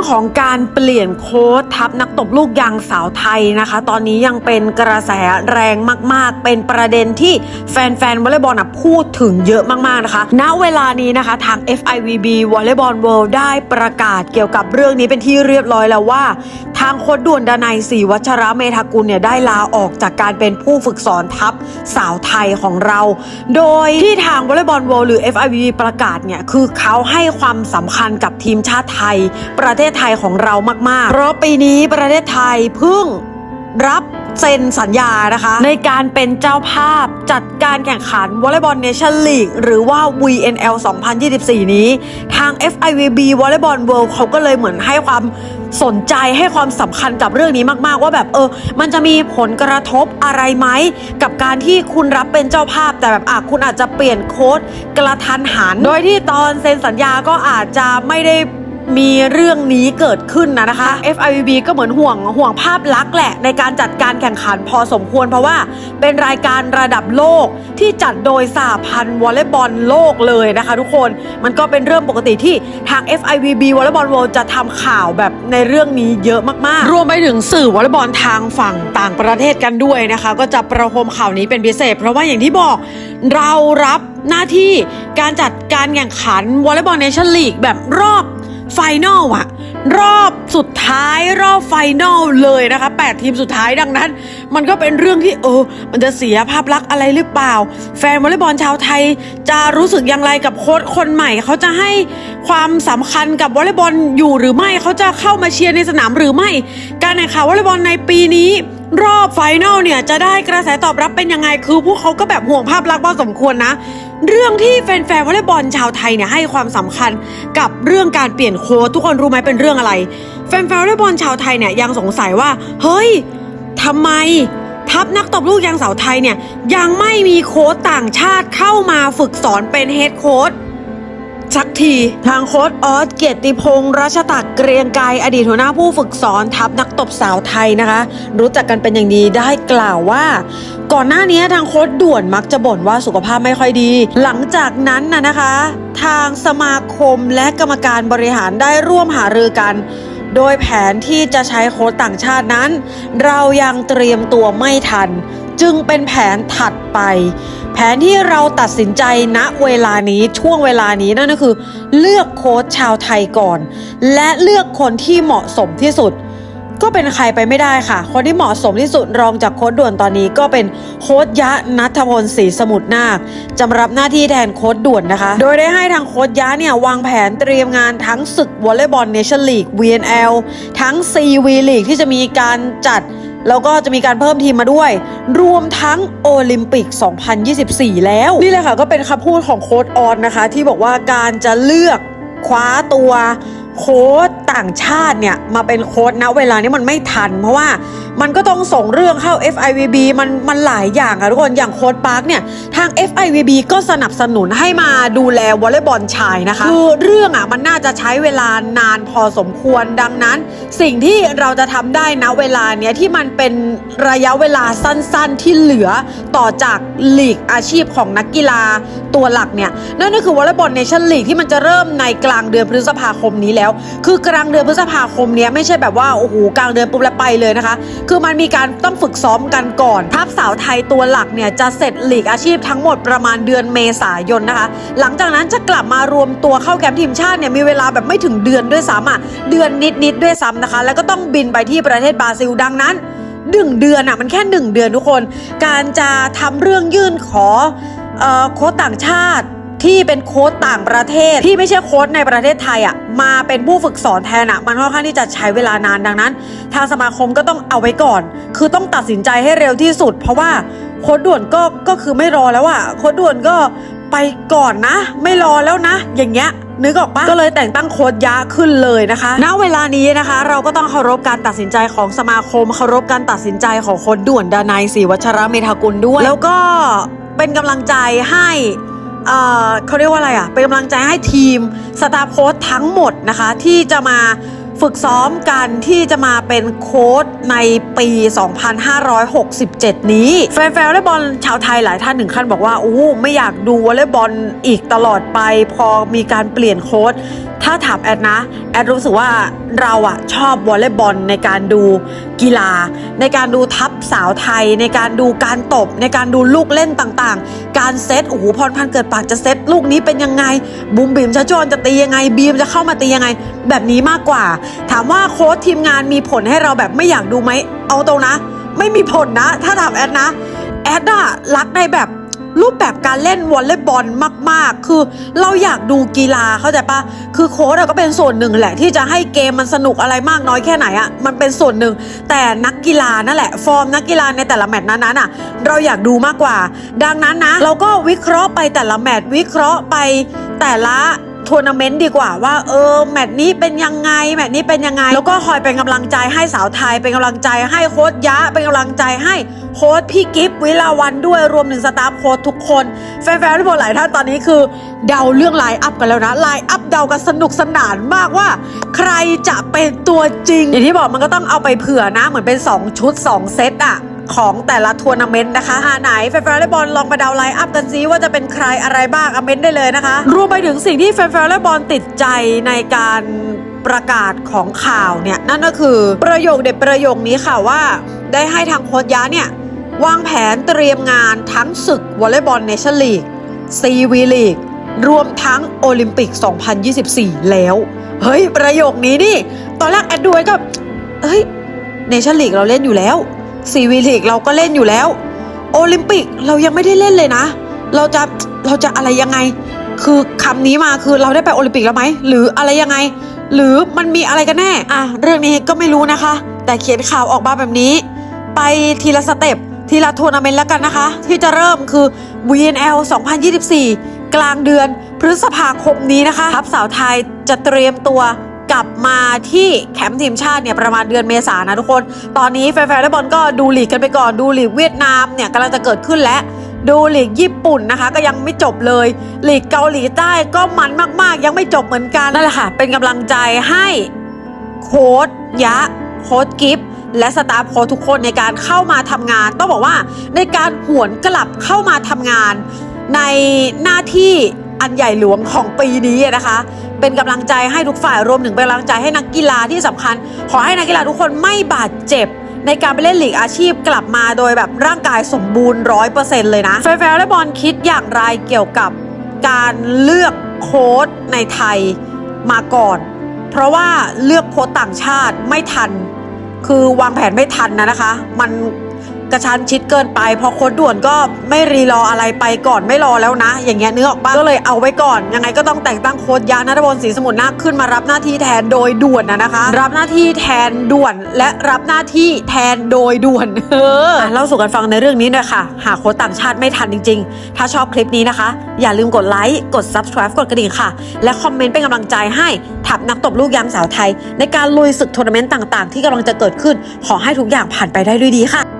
รื่องของการเปลี่ยนโค้ดทัพนักตบลูกยางสาวไทยนะคะ ตอนนี้ยังเป็นกระแสแรงมาก ๆ เป็นประเด็นที่แฟนๆวอลเลย์บอลนะพูดถึงเยอะมากๆนะคะณเวลานี้นะคะทาง FIVB Volleyball World ได้ประกาศเกี่ยวกับเรื่องนี้เป็นที่เรียบร้อยแล้วว่า ทางโค้ชด่วนดนัยศรีวัชระเมธากุลเนี่ยได้ลาออกจากการเป็นผู้ฝึกสอนทัพสาวไทยของเรา โดยที่ทางวอลเลย์บอล World หรือ FIVB ประกาศเนี่ยคือเขาให้ความสำคัญกับทีมชาติไทย ประเทศไทยของเรามาก ๆ เพราะปีนี้ประเทศไทยเพิ่งรับเซ็นสัญญานะคะ ในการเป็นเจ้าภาพจัดการแข่งขันวอลเลย์บอลเนชั่นลีกหรือว่า VNL 2024 นี้ ทาง FIVB Volleyball World เขาก็เลยเหมือนให้ความ สนใจให้ความสำคัญกับเรื่องนี้มาก ๆ ว่าแบบเออ มันจะมีผลกระทบอะไรไหมกับการที่คุณรับเป็นเจ้าภาพแต่แบบอะคุณอาจจะเปลี่ยนโค้ดกระทันหัน โดยที่ตอนเซ็นสัญญาก็อาจจะไม่ได้ มีเรื่องนี้เกิดขึ้นนะนะคะ FIVB ก็เหมือนห่วงห่วงภาพลักษณ์แหละ ในการจัดการแข่งขันพอสมควรเพราะว่าเป็นรายการระดับโลกที่จัดโดยสหพันธ์วอลเลย์บอลโลกเลยนะคะทุกคนมันก็เป็นเรื่องปกติที่ทาง FIVB วอลเลย์บอลโลกจะทำข่าวแบบในเรื่องนี้เยอะมากๆ รวมไปถึงสื่อวอลเลย์บอลทางฝั่งต่างประเทศกันด้วยนะคะ ก็จะประโคมข่าวนี้เป็นพิเศษ เพราะว่าอย่างที่บอกเรารับหน้าที่การจัดการแข่งขันวอลเลย์บอลเนชั่นลีกแบบรอบ ไฟนอลอะรอบสุดท้ายรอบไฟนอลเลยนะคะ8ทีมสุดท้ายดังนั้น มันก็เป็นเรื่องที่เออ มันจะเสียภาพลักษณ์อะไรหรือเปล่า แฟนวอลเลย์บอลชาวไทย จะรู้สึกอย่างไรกับโค้ชคนใหม่ เขาจะให้ความสำคัญกับวอลเลย์บอลอยู่หรือไม่เขาจะเข้ามาเชียร์ในสนามหรือไม่ การแข่งขันวอลเลย์บอลในปีนี้ รอบไฟนอลเนี่ยจะได้กระแสตอบรับเป็นยังไงคือพวกเขาก็แบบห่วงภาพลักษณ์พอสมควรนะ เรื่องที่แฟนๆวอลเลย์บอลชาวไทยเนี่ยให้ความสำคัญกับเรื่องการเปลี่ยนโค้ชทุกคนรู้ไหมเป็นเรื่องอะไร แฟนๆวอลเลย์บอลชาวไทยเนี่ยยังสงสัยว่า เฮ้ยทำไมทัพนักตบลูกยางสาวไทยเนี่ยยังไม่มีโค้ชต่างชาติเข้ามาฝึกสอนเป็นเฮดโค้ช สักที ทางโค้ชออสเกียรติพงษ์รัชตักเกรียงไกรอดีตหัวหน้าผู้ฝึกสอนทัพนักตบสาวไทยนะคะ รู้จักกันเป็นอย่างดีได้กล่าวว่า ก่อนหน้านี้ทางโค้ชด่วนมักจะบ่นว่าสุขภาพไม่ค่อยดี หลังจากนั้นน่ะนะคะ ทางสมาคมและกรรมการบริหารได้ร่วมหารือกันโดยแผนที่จะใช้โค้ชต่างชาตินั้น เรายังเตรียมตัวไม่ทัน จึงเป็นแผนถัดไป แผนที่เราตัดสินใจณเวลานี้ช่วงเวลานี้นั่นก็คือ เลือกโค้ชชาวไทยก่อน และเลือกคนที่เหมาะสมที่สุด ก็เป็นใครไปไม่ได้ค่ะ คนที่เหมาะสมที่สุดรองจากโค้ดด่วนตอนนี้ก็เป็นโค้ดยะนัทพลศรีสมุทรนาคจะรับหน้าที่แทนโค้ดด่วนนะคะ โดยได้ให้ทางโค้ดยะเนี่ยวางแผนเตรียมงานทั้งศึกวอลเลย์บอลเนชั่นลีก VNL ทั้ง CV ลีกที่จะมีการจัด แล้วก็จะมีการเพิ่มทีมมาด้วย รวมทั้งโอลิมปิก 2024 แล้ว นี่แหละค่ะก็เป็นคำพูดของโค้ดออนนะคะ ที่บอกว่าการจะเลือกคว้าตัวโค้ดต่างชาติเนี่ย มาเป็นโค้ดนะเวลานี้มันไม่ทัน เพราะว่ามันก็ต้องส่งเรื่องเข้า FIVB มันมันหลายอย่างอะทุกคนอย่างโค้ดปาร์คเนี่ยทาง FIVB ก็สนับสนุนให้มาดูแลวอลเลย์บอลชายนะคะ คือเรื่องอะมันน่าจะใช้เวลานานพอสมควรดังนั้น สิ่งที่เราจะทำได้ณเวลาเนี้ยที่มันเป็นระยะเวลาสั้นๆที่เหลือต่อจากลีกอาชีพของนักกีฬาตัวหลักเนี่ยนั่นก็คือวอลเลย์บอลเนชั่นลีกที่มันจะเริ่มในกลางเดือนพฤษภาคมนี้แล้ว คือกลางเดือนพฤษภาคมเนี้ยไม่ใช่แบบว่าโอ้โหกลางเดือนปุ๊บแล้วไปเลยนะคะคือมันมีการต้องฝึกซ้อมกันก่อน ทัพสาวไทยตัวหลักเนี่ยจะเสร็จหลีกอาชีพทั้งหมดประมาณเดือนเมษายนนะคะ หลังจากนั้นจะกลับมารวมตัวเข้าแคมป์ทีมชาติเนี่ยมีเวลาแบบไม่ถึงเดือนด้วยซ้ำอะเดือนนิดๆด้วยซ้ำนะคะ แล้วก็ต้องบินไปที่ประเทศบราซิลดังนั้นหนึ่งเดือนอะมันแค่หนึ่งเดือนทุกคน การจะทำเรื่องยื่นขอออโค้ชต่างชาติ ที่เป็นโค้ชต่างประเทศ ที่ไม่ใช่โค้ชในประเทศไทยอะมาเป็นผู้ฝึกสอนแทนอะมันค่อนข้างที่จะใช้เวลานานดังนั้น ทางสมาคมก็ต้องเอาไว้ก่อน คือต้องตัดสินใจให้เร็วที่สุด เพราะว่าโค้ชด่วนก็ก็คือไม่รอแล้วอะโค้ชด่วนก็ไปก่อนนะ ไม่รอแล้วนะ อย่างเงี้ยนึกออกปะก็เลยแต่งตั้งโค้ดยะขึ้นเลยนะคะ ณ เวลานี้นะคะ เราก็ต้องเคารพการตัดสินใจของสมาคม เคารพการตัดสินใจของโค้ดด่วนดานายศรีวัชระเมธากุลด้วย แล้วก็เป็นกำลังใจให้ เขาเรียกว่าอะไรอะ เป็นกำลังใจให้ทีมสตาฟโค้ชทั้งหมดนะคะ ที่จะมาฝึกซ้อมกันที่จะมาเป็นโค้ชในปี 2567 นี้ แฟนๆวอลเลย์บอลชาวไทยหลายท่านถึงขั้นบอกว่า โอ้ไม่อยากดูวอลเลย์บอลอีกตลอดไป พอมีการเปลี่ยนโค้ชถ้าถามแอดนะ แอดรู้สึกว่าเราอะชอบวอลเลย์บอลในการดูกีฬา ในการดูทัพ สาวไทยในการดูการตบในการดูลูกเล่นต่างๆ การเซตโอ้โหพรพันเกิดปากจะเซตลูกนี้เป็นยังไง บุมบิมชะจอนจะตียังไงบีมจะเข้ามาตียังไง แบบนี้มากกว่า ถามว่าโค้ชทีมงานมีผลให้เราแบบไม่อยากดูไหมเอาตรงนะ ไม่มีผลนะ ถ้าถามแอดนะ แอดอะรักในแบบ รูปแบบการเล่นวอลเลย์บอลมาก ๆ คือเราอยากดูกีฬาเข้าใจปะคือโค้ชก็เป็นส่วนหนึ่งแหละที่จะให้เกมมันสนุกอะไรมากน้อยแค่ไหนอะมันเป็นส่วนหนึ่ง แต่นักกีฬานั่นแหละ ฟอร์มนักกีฬาในแต่ละแมตช์นั้นๆอะเราอยากดูมากกว่า ดังนั้นนะ เราก็วิเคราะห์ไปแต่ละแมตช์วิเคราะห์ไปแต่ละ ทัวร์นาเมนต์ดีกว่าว่าเออแมตช์นี้เป็นยังไงแมตช์นี้เป็นยังไง แล้วก็คอยเป็นกำลังใจให้สาวไทยเป็นกำลังใจให้โค้ชยะเป็นกำลังใจให้โค้ชพี่กิฟต์วิลาวันด้วยรวมถึงสตาฟโค้ชทุกคน แฟนๆที่บอกหลายท่านตอนนี้คือเดาเรื่องไลน์อัพกันแล้วนะไลน์อัพเดากันสนุกสนานมากว่า ใครจะเป็นตัวจริง อย่างที่บอกมันก็ต้องเอาไปเผื่อนะเหมือนเป็น 2 ชุด 2 เซตอะ ของแต่ละทัวร์นาเมนต์นะคะหาไหนแฟนๆวอลเลย์บอลลองมาเดาไลน์อัพกันซิว่าจะเป็นใครอะไรบ้างอเมนต์ได้เลยนะคะ รวมไปถึงสิ่งที่แฟนๆวอลเลย์บอลติดใจในการประกาศของข่าวเนี่ยนั่นก็คือประโยคเด็ดประโยคนี้ค่ะว่า ได้ให้ทางโค้ชยะเนี่ยวางแผนเตรียมงานทั้งศึกวอลเลย์บอลเนชั่นลีกซีวีลีกรวมทั้งโอลิมปิก 2024 แล้ว เฮ้ย ประโยคนี้นี่ ตอนแรกแอดดูไว้ก็เฮ้ย เนชั่นลีกเราเล่นอยู่แล้ว ซีวีลีกเราก็เล่นอยู่แล้ว โอลิมปิกเรายังไม่ได้เล่นเลยนะ เราจะเราจะอะไรยังไง คือคำนี้มาคือเราได้ไปโอลิมปิกแล้วไหมหรืออะไรยังไง หรือมันมีอะไรกันแน่อะเรื่องนี้ก็ไม่รู้นะคะ แต่เขียนข่าวออกมาแบบนี้ ไปทีละสเต็ปทีละทัวร์นาเมนต์แล้วกันนะคะ ที่จะเริ่มคือ VNL 2024 กลางเดือนพฤษภาคมนี้นะคะทัพสาวไทยจะเตรียมตัว กลับมาที่แคมป์ทีมชาติเนี่ยประมาณเดือนเมษายนนะทุกคน ตอนนี้แฟนๆวอลเลย์บอลก็ดูลีกกันไปก่อนดูลีกเวียดนามเนี่ยกำลังจะเกิดขึ้นแล้วดูลีกญี่ปุ่นนะคะ ก็ยังไม่จบเลยลีกเกาหลีใต้ก็มันมากๆ ยังไม่จบเหมือนกันนั่นแหละค่ะ เป็นกำลังใจให้โค้ดยะโค้ดกิฟต์และสตาฟโค้ชทุกคนในการเข้ามาทำงาน ต้องบอกว่าในการหวนกลับเข้ามาทำงาน ในหน้าที่อันใหญ่หลวงของปีนี้นะคะ เป็นกำลังใจให้ทุกฝ่ายรวมถึงเป็นกำลังใจให้นักกีฬาที่สำคัญ ขอให้นักกีฬาทุกคนไม่บาดเจ็บในการไปเล่นลีกอาชีพกลับมาโดยแบบร่างกายสมบูรณ์ร้อยเปอร์เซ็นต์เลยนะแฟนๆวอลเลย์บอลคิดอย่างไรเกี่ยวกับการเลือกโค้ชในไทยมาก่อน เพราะว่าเลือกโค้ชต่างชาติไม่ทัน คือวางแผนไม่ทันนะนะคะ มัน กระชั้นชิดเกินไปพอโค้ดด่วนก็ไม่รีรออะไรไปก่อนไม่รอแล้วนะ อย่างเงี้ยเนื้อออกปะก็เลยเอาไว้ก่อน ยังไงก็ต้องแต่งตั้งโค้ดยานัทบลศรีสมุทรนาคขึ้นมารับหน้าที่แทนโดยด่วนนะนะคะ รับหน้าที่แทนด่วนและรับหน้าที่แทนโดยด่วนเอออะเล่าสู่กันฟังในเรื่องนี้หน่อยค่ะ หาโค้ดต่างชาติไม่ทันจริง ๆ ถ้าชอบคลิปนี้นะคะ อย่าลืมกดไลค์กด subscribe กดกระดิ่งค่ะ และคอมเมนต์เป็นกำลังใจให้ทัพนักตบลูกยางสาวไทย ในการลุยศึกทัวร์นาเมนต์ต่าง ๆ ที่กำลังจะเกิดขึ้น ขอให้ทุกอย่างผ่านไปได้ด้วยดีค่ะ